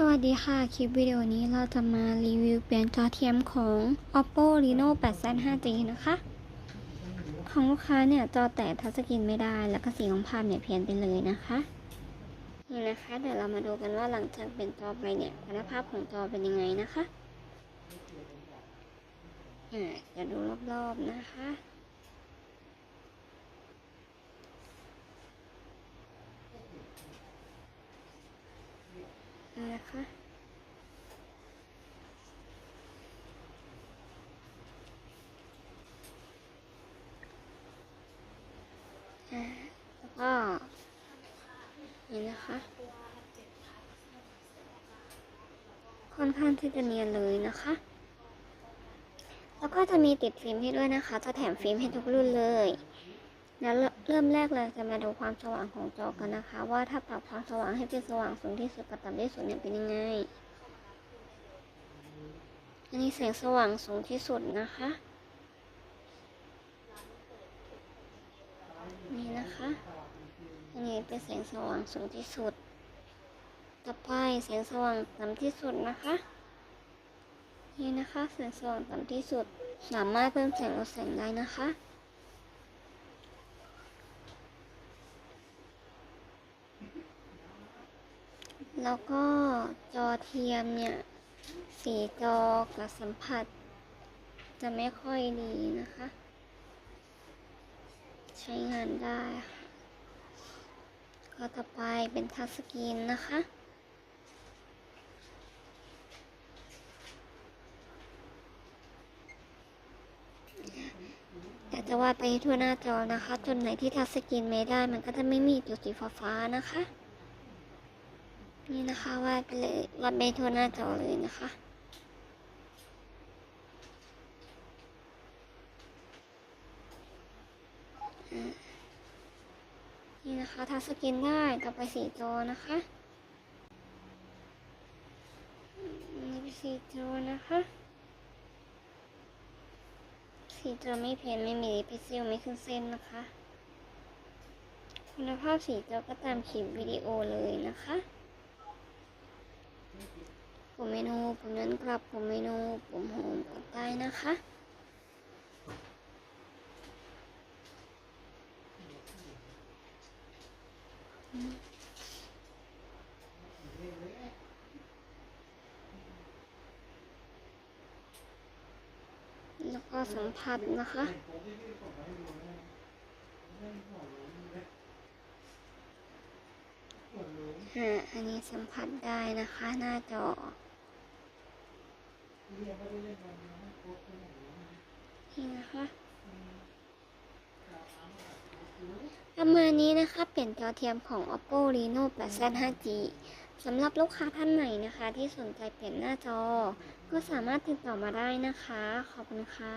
สวัสดีค่ะ คลิปวิดีโอนี้เราจะมารีวิวเปลี่ยนจอเทียมของ oppo reno 8 z 5g นะคะ ของลูกค้าเนี่ย จอแตกทัชสกรีนไม่ได้ แล้วก็สีของภาพเนี่ยเพี้ยนไปเลยนะคะ นี่นะคะ เดี๋ยวเรามาดูกันว่าหลังจากเปลี่ยนจอไปเนี่ยคุณภาพของจอเป็นยังไงนะคะอ่าจะดูรอบๆนะคะ นี่ะคะอ่าแล้วก็นี่นะคะ ค่อนข้างที่จะเนียนเลยนะคะ แล้วก็จะมีติดฟิล์มให้ด้วยนะคะ จะแถมฟิล์มให้ทุกรุ่นเลยแล้ว เริ่มแรกเราจะมาดูความสว่างของจอกันนะคะ ว่าถ้าปรับความสว่างให้เป็นสว่างสูงที่สุดกับต่ำที่สุดเนี่ยเป็นยังไง อันนี้แสงสว่างสูงที่สุดนะคะ นี่นะคะ อันนี้เป็นแสงสว่างสูงที่สุด ต่อไปแสงสว่างต่ำที่สุดนะคะ นี่นะคะแสงสว่างต่ำที่สุด สามารถเพิ่มแสงลดแสงได้นะคะ แล้วก็จอเทียมเนี่ย สีจอกับสัมผัส จะไม่ค่อยดีนะคะ ใช้งานได้ค่ะก็ต่อไปเป็นทัชสกรีนนะคะแต่จะวาดไปทั่วหน้าจอนะคะ จนไหนที่ทัชสกรีนไม่ได้ มันก็จะไม่มีจุดสีฟ้าๆนะคะ นี่นะคะวาดไปเลยวาดไปทั่วหน้าจอเลยนะคะนี่นะคะทัสกรีนได้ต่อไปสีจอนะคะนี่เป็นสีจอนะคะสีจอไม่เพี้ยนไม่มีพิกเซลไม่ขึ้นเส้นนะคะ คุณภาพสีจอก็ตามคลิปวิดีโอเลยนะคะ ปุ่มเมนูปุ่มย้อนกลับปุ่มเมนูปุ่มโฮมกดได้นะคะ แล้วก็สัมผัสนะคะฮะอันนี้สัมผัสได้นะคะหน้าจอ นี่นะคะประมาณนี้นะคะเปลี่ยนจอเทียมของ oppo reno 8 z 5g สำหรับลูกค้าท่านไหนนะคะ ที่สนใจเปลี่ยนหน้าจอ ก็สามารถติดต่อมาได้นะคะ ขอบคุณค่ะ